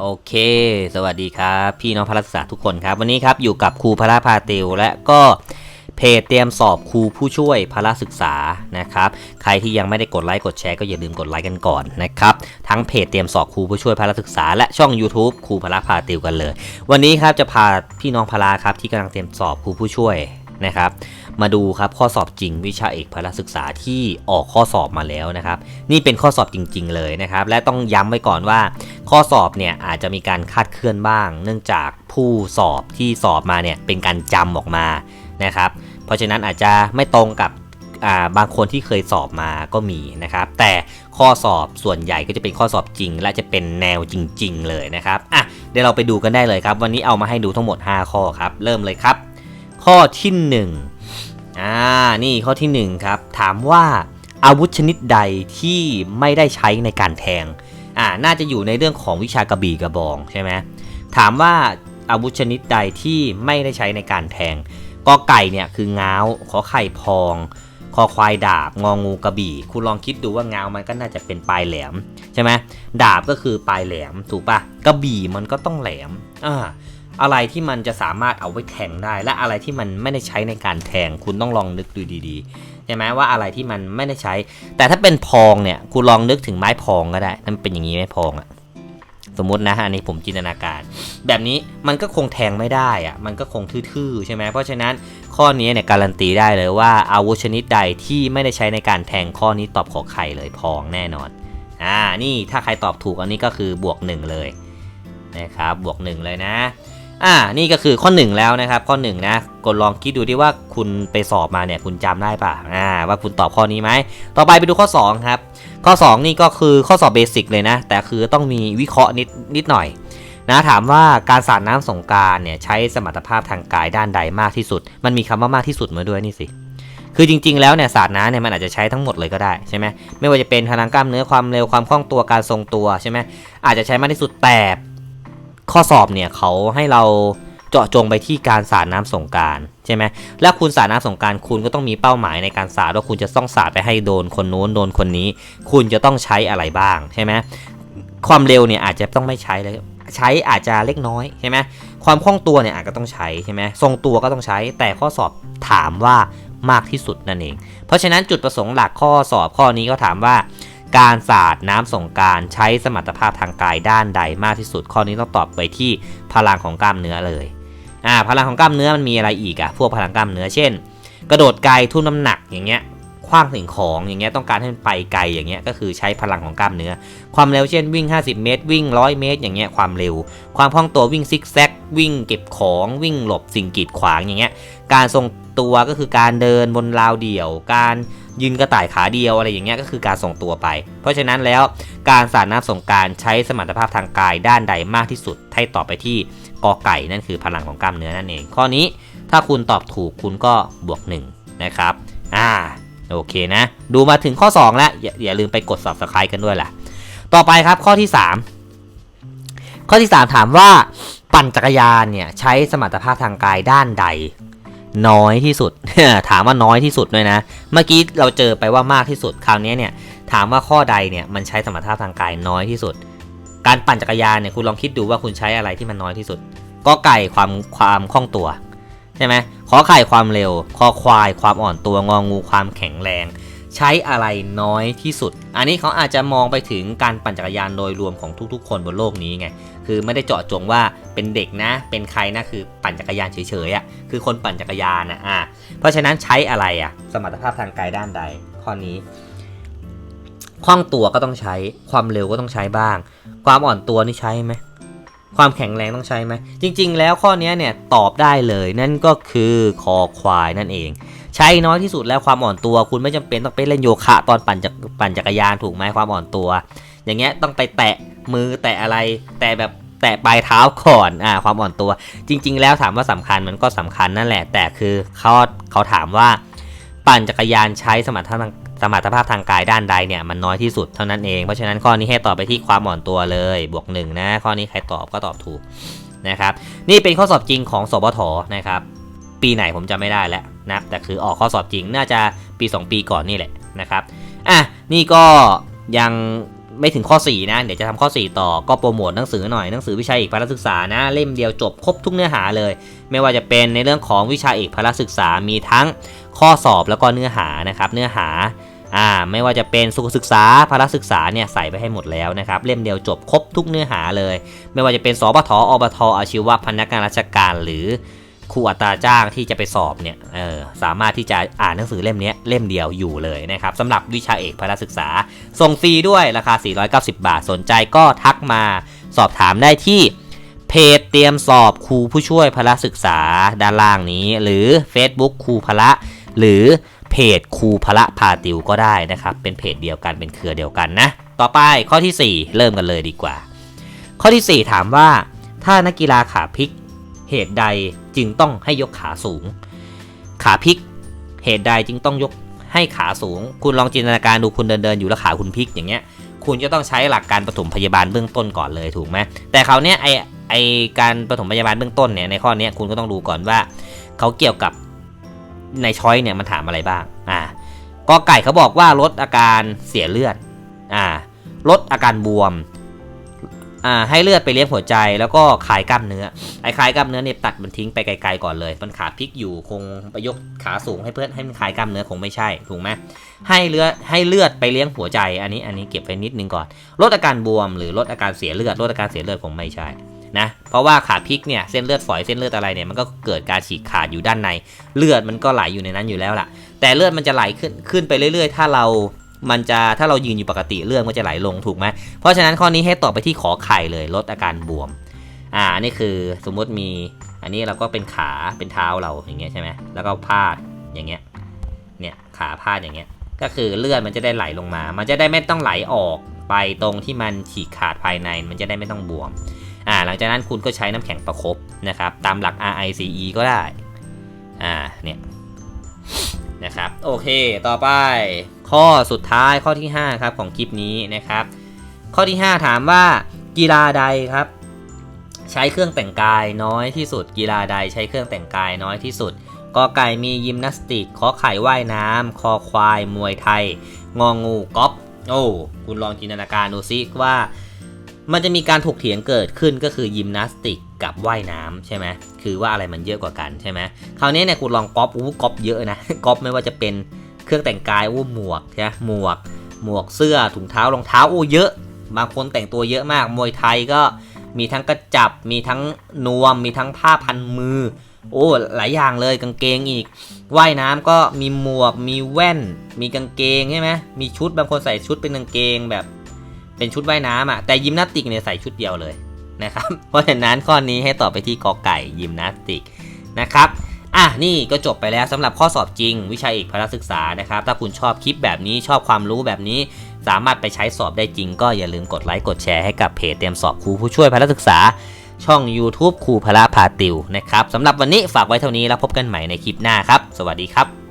โอเค สวัสดีครับ พี่น้องพลักษาทุกคนครับ วันนี้ครับอยู่กับครูพระพาติวและก็เพจเตรียมสอบครูผู้ช่วยพละศึกษานะครับ ใครที่ยังไม่ได้กดไลค์กดแชร์ก็อย่าลืมกดไลค์กันก่อนนะครับ ทั้งเพจเตรียมสอบครูผู้ช่วยพละศึกษา และช่อง YouTube ครูพละพาติวกันเลย วันนี้ครับจะพาพี่น้องพละครับที่กำลังเตรียมสอบครูผู้ช่วยนะครับ มาดูครับข้อสอบจริงวิชาเอกพละศึกษาที่ออกข้อสอบมาแล้วนะครับ นี่เป็นข้อสอบจริง ๆ เลยนะครับ และต้องย้ำไว้ก่อนว่า ข้อสอบเนี่ยอาจจะมีการคาดเคลื่อนบ้าง เนื่องจากผู้สอบที่สอบมาเนี่ยเป็นการจำออกมานะครับ เพราะฉะนั้นอาจจะไม่ตรงกับาบางคนที่เคยสอบมาก็มีนะครับ แต่ข้อสอบส่วนใหญ่ก็จะเป็นข้อสอบจริง และจะเป็นแนวจริง ๆ เลยนะครับอะเดี๋ยวเราไปดูกันได้เลยครับ วันนี้เอามาให้ดูทั้งหมด 5 ข้อครับ เริ่มเลยครับ ข้อที่ 1 อ่า นี่ข้อที่ 1 ครับ ถามว่าอาวุธชนิดใดที่ไม่ได้ใช้ในการแทง อ่า น่าจะอยู่ในเรื่องของวิชากระบี่กระบองใช่ไหมถามว่าอาวุธชนิดใดที่ไม่ได้ใช้ในการแทงกอไก่เนี่ยคือง้าวขอไข่พอง คอควายดาบ งองูกระบี่ คุณลองคิดดูว่าง้าวมันก็น่าจะเป็นปลายแหลมใช่ไหมดาบก็คือปลายแหลมถูกปะกระบี่มันก็ต้องแหลม อ่า อะไรที่มันจะสามารถเอาไว้แทงได้ และอะไรที่มันไม่ได้ใช้ในการแทง คุณต้องลองนึกดูดีๆใช่ไหมว่าอะไรที่มันไม่ได้ใช้ แต่ถ้าเป็นพองเนี่ยคุณลองนึกถึงไม้พองก็ได้ถ้ามันเป็นอย่างนี้ไม้พองอะสมมตินะฮะอันนี้ผมจินตนาการ แบบนี้มันก็คงแทงไม่ได้อะมันก็คงทื่อๆใช่ไหมเพราะฉะนั้นข้อนี้เนี่ยการันตีได้เลยว่าอาวุธชนิดใดที่ไม่ได้ใช้ในการแทงข้อนี้ตอบขอไข่เลยพองแน่นอนอ่านี่ถ้าใครตอบถูกอันนี้ก็คือบวกหนึ่งเลยนะครับบวกหนึ่งเลยนะ อ่า นี่ก็คือข้อ 1 แล้วนะครับ ข้อ1นะกดลองคิดดูดิว่าคุณไปสอบมาเนี่ยคุณจำได้ป่ะอ่าว่าคุณตอบข้อนี้ไหม ต่อไปไปดูข้อ 2 ครับ ข้อ 2 นี่ก็คือข้อสอบเบสิกเลยนะ แต่คือต้องมีวิเคราะห์นิดนิดหน่อยนะถามว่าการสาดน้ำสงการเนี่ยใช้สมรรถภาพทางกายด้านใดมากที่สุด มันมีคำว่ามากที่สุดมาด้วยนี่สิ คือจริง ๆ แล้วเนี่ยสาดน้ำเนี่ยมันอาจจะใช้ทั้งหมดเลยก็ได้ใช่ไหมไม่ว่าจะเป็นพลังกล้ามเนื้อความเร็วความคล่องตัวการทรงตัวใช่ไหมอาจจะใช้มากที่สุดแต่ ข้อสอบเนี่ยเขาให้เราเจาะจงไปที่การสาดน้ำสงการใช่ไหมแล้วคุณสาดน้ำสงการคุณก็ต้องมีเป้าหมายในการสาดว่าคุณจะต้องสาดไปให้โดนคนนู้นโดนคนนี้ คุณจะต้องใช้อะไรบ้างใช่ไหมความเร็วเนี่ยอาจจะต้องไม่ใช้เลยใช้อาจจะเล็กน้อยใช่ไหมความคล่องตัวเนี่ยอาจจะต้องใช้ใช่ไหมทรงตัวก็ต้องใช้ แต่ข้อสอบถามว่ามากที่สุดนั่นเอง เพราะฉะนั้นจุดประสงค์หลักข้อสอบข้อนี้ก็ถามว่า การสาดน้ำสงการใช้สมรรถภาพทางกายด้านใดมากที่สุด ข้อนี้ต้องตอบไปที่พลังของกล้ามเนื้อเลยอ่าพลังของกล้ามเนื้อมันมีอะไรอีกอะพวกพลังกล้ามเนื้อเช่น กระโดดไกลทุ่นน้ำหนักอย่างเงี้ยคว้างสิ่งของอย่างเงี้ยต้องการให้มันไปไกลอย่างเงี้ยก็คือใช้พลังของกล้ามเนื้อ ความเร็วเช่นวิ่ง 50 เมตร วิ่ง 100 เมตร อย่างเงี้ยความเร็ว ความคล่องตัววิ่งซิกแซกวิ่งเก็บของวิ่งหลบสิ่งกีดขวางอย่างเงี้ยการทรง ตัวก็คือการเดินบนราวเดี่ยว การยืนกระต่ายขาเดียวอะไรอย่างเงี้ยก็คือการส่งตัวไป เพราะฉะนั้นแล้วการสาดน้ำสงการใช้สมรรถภาพทางกายด้านใดมากที่สุดให้ตอบไปที่กอไก่นั่นคือพลังของกล้ามเนื้อนั่นเอง ข้อนี้ถ้าคุณตอบถูกคุณก็บวก1นะครับอ่าโอเคนะ ดูมาถึงข้อ 2 แล้วอย่าอย่าลืมไปกด subscribe กันด้วยล่ะ ต่อไปครับข้อที่ 3 ข้อที่ 3 ถามว่าปั่นจักรยานเนี่ยใช้สมรรถภาพทางกายด้านใด น้อยที่สุด ถามว่าน้อยที่สุดด้วยนะ เมื่อกี้เราเจอไปว่ามากที่สุด คราวนี้เนี่ยถามว่าข้อใดเนี่ยมันใช้สมรรถภาพทางกายน้อยที่สุด การปั่นจักรยานเนี่ยคุณลองคิดดูว่าคุณใช้อะไรที่มันน้อยที่สุด ก็ไก่ความความคล่องตัวใช่ไหมขอไข่ความเร็ว คอควายความอ่อนตัวงองูความแข็งแรง ใช้อะไรน้อยที่สุด อันนี้เขาอาจจะมองไปถึงการปั่นจักรยานโดยรวมของทุกๆ คนบนโลกนี้ไง คือไม่ได้เจาะจงว่าเป็นเด็กนะ เป็นใครนะ คือปั่นจักรยานเฉยๆอะ คือคนปั่นจักรยานนะอะเพราะฉะนั้นใช้อะไรอะ สมรรถภาพทางกายด้านใด ข้อนี้ คล่องตัวก็ต้องใช้ ความเร็วก็ต้องใช้บ้าง ความอ่อนตัวนี่ใช้ไหม ความแข็งแรงต้องใช้ไหม จริง ๆ แล้วข้อนี้เนี่ยตอบได้เลยนั่นก็คือคอควายนั่นเอง ใช้น้อยที่สุดแล้วความอ่อนตัว คุณไม่จำเป็นต้องไปเล่นโยคะ ตอนปั่นจักปั่นจักรยานถูกไหมความอ่อนตัว อย่างเงี้ยต้องไปแตะมือแตะอะไร แต่แบบแตะปลายเท้าก่อนอ่าความอ่อนตัว จริง ๆ แล้วถามว่าสำคัญมันก็สำคัญนั่นแหละ แต่คือเขาเขาถามว่า ปั่นจักรยานใช้สมรรถภาพ สมรรถภาพทางกายด้านใดเนี่ยมันน้อยที่สุดเท่านั้นเอง เพราะฉะนั้นข้อนี้ให้ตอบไปที่ความอ่อนตัวเลย บวกหนึ่งนะข้อนี้ใครตอบก็ตอบถูกนะครับ นี่เป็นข้อสอบจริงของสบทนะครับ ปีไหนผมจำไม่ได้แล้วนะแต่คือออกข้อสอบจริงน่าจะปี 2 ปีก่อนนี่แหละนะครับอะนี่ก็ยังไม่ถึงข้อ 4 นะ เดี๋ยวจะทำข้อ 4 ต่อก็โปรโมทหนังสือหน่อยหนังสือวิชาเอกพละศึกษานะ เล่มเดียวจบครบทุกเนื้อหาเลย ไม่ว่าจะเป็นในเรื่องของวิชาเอกพละศึกษามีทั้งข้อสอบแล้วก็เนื้อหานะครับ เนื้อหา อ่าไม่ว่าจะเป็นสุขศึกษาพละศึกษาเนี่ยใส่ไปให้หมดแล้วนะครับเล่มเดียวจบครบทุกเนื้อหาเลย ไม่ว่าจะเป็นสปทอบทอาชีวะพนักงานราชการหรือครูอัตราจ้างที่จะไปสอบเนี่ยเออสามารถที่จะอ่านหนังสือเล่มนี้เล่มเดียวอยู่เลยนะครับสำหรับวิชาเอกพละศึกษา ส่งฟรีด้วยราคา 490 บาทสนใจก็ทักมาสอบถามได้ที่เพจเตรียมสอบครูผู้ช่วยพละศึกษาด้านล่างนี้ หรือ Facebook ครูพละหรือ เพจครูพละพาติวก็ได้นะครับ เป็นเพจเดียวกันเป็นเครือเดียวกันนะ ต่อไปข้อทีสี่4 เริ่มกันเลยดีกว่า ข้อทีสี่ 4 ถามว่า ถ้านักกีฬาขาพลิก เหตุใดจึงต้องให้ยกขาสูง ขาพลิก เหตุใดจึงต้องยกให้ขาสูง คุณลองจินตนาการดูคุณเดินเดินอยู่แล้วขาคุณพลิกอย่างเงี้ย คุณจะต้องใช้หลักการปฐมพยาบาลเบื้องต้นก่อนเลยถูกไหมแต่เขาวเนี้ยไอไอการปฐมพยาบาลเบื้องต้นเนี่ยในข้อเนี้ยคุณก็ต้องดูก่อนว่า เขาเกี่ยวกับ ในช้อยเนี่ยมันถามอะไรบ้าง อ่ากอไก่เขาบอกว่าลดอาการเสียเลือด อ่า ลดอาการบวม อ่า ให้เลือดไปเลี้ยงหัวใจ แล้วก็คลายกล้ามเนื้อ ไอ้คลายกล้ามเนื้อเนี่ยตัดมันทิ้งไปไกลๆก่อนเลย มันขาพลิกอยู่คงไปยกขาสูงให้เพื่อนให้มันคลายกล้ามเนื้อคงไม่ใช่ ถูกไหมให้เลือดให้เลือดไปเลี้ยงหัวใจ อันนี้ อันนี้เก็บไปนิดนึงก่อน ลดอาการบวม หรือลดอาการเสียเลือด ลดอาการเสียเลือดคงไม่ใช่ นะ เพราะว่าขาพลิกเนี่ยเส้นเลือดฝอยเส้นเลือดอะไรเนี่ยมันก็เกิดการฉีกขาดอยู่ด้านใน เลือดมันก็ไหลอยู่ในนั้นอยู่แล้วล่ะ แต่เลือดมันจะไหลขึ้นขึ้นไปเรื่อย ๆ ถ้าเรามันจะถ้าเรายืนอยู่ปกติเลือดมันจะไหลลงถูกไหมเพราะฉะนั้นข้อนี้ให้ตอบไปที่ขอไข่เลยลดอาการบวม อ่านี่คือสมมติมีอันนี้เราก็เป็นขาเป็นเท้าเราอย่างเงี้ยใช่ไหมแล้วก็พาดอย่างเงี้ยเนี่ยขาพาดอย่างเงี้ยก็คือเลือดมันจะได้ไหลลงมา มันจะได้ไม่ต้องไหลออกไปตรงที่มันฉีกขาดภายในมันจะได้ไม่ต้องบวมาหลังจากนั้นคุณก็ใช้น้ำแข็งประคบนะครับ ตามหลัก RICE ก็ได้ อ่า เนี่ยนะครับ โอเค ต่อไป ข้อสุดท้ายข้อที่ 5 ครับของคลิปนี้นะครับ ข้อที่ 5 ถามว่ากีฬาใดครับ ใช้เครื่องแต่งกายน้อยที่สุด กีฬาใดใช้เครื่องแต่งกายน้อยที่สุดกอไก่มียิมนาสติกขอไข่ว่ายน้ำคอควาย มวยไทย งองงูก๊อปโอ้ คุณลองจินตนาการดูซิว่า มันจะมีการถกเถียงเกิดขึ้นก็คือยิมนาสติกกับว่ายน้ำใช่ไหมคือว่าอะไรมันเยอะกว่ากันใช่ไหมคราวนี้เนี่ยคุณลองก๊อปอู้ก๊อปเยอะนะก๊อปไม่ว่าจะเป็นเครื่องแต่งกายอู้หมวกใช่ไหมหมวก หมวกเสื้อถุงเท้ารองเท้าอู้เยอะ บางคนแต่งตัวเยอะมาก มวยไทยก็มีทั้งกระจับ มีทั้งนวม มีทั้งผ้าพันมือ โอ้ หลายอย่างเลยกางเกงอีก ว่ายน้ำก็มีหมวก มีแว่น มีกางเกงใช่ไหมมีชุดบางคนใส่ชุดเป็นกางเกงแบบ เป็นชุดว่ายน้ำอะแต่ยิมนาสติกเนี่ยใส่ชุดเดียวเลยนะครับเพราะฉะนั้นข้อนี้ให้ตอบไปที่กอไก่ยิมนาสติกนะครับอะนี่ก็จบไปแล้วสำหรับข้อสอบจริง วิชาเอกพละศึกษานะครับ ถ้าคุณชอบคลิปแบบนี้ชอบความรู้แบบนี้ สามารถไปใช้สอบได้จริง ก็อย่าลืมกดไลค์กดแชร์ให้กับเพจเตรียมสอบครูผู้ช่วยพละศึกษา ช่อง YouTube ครูพละพาติวนะครับสำหรับวันนี้ฝากไว้เท่านี้แล้วพบกันใหม่ในคลิปหน้าครับ สวัสดีครับ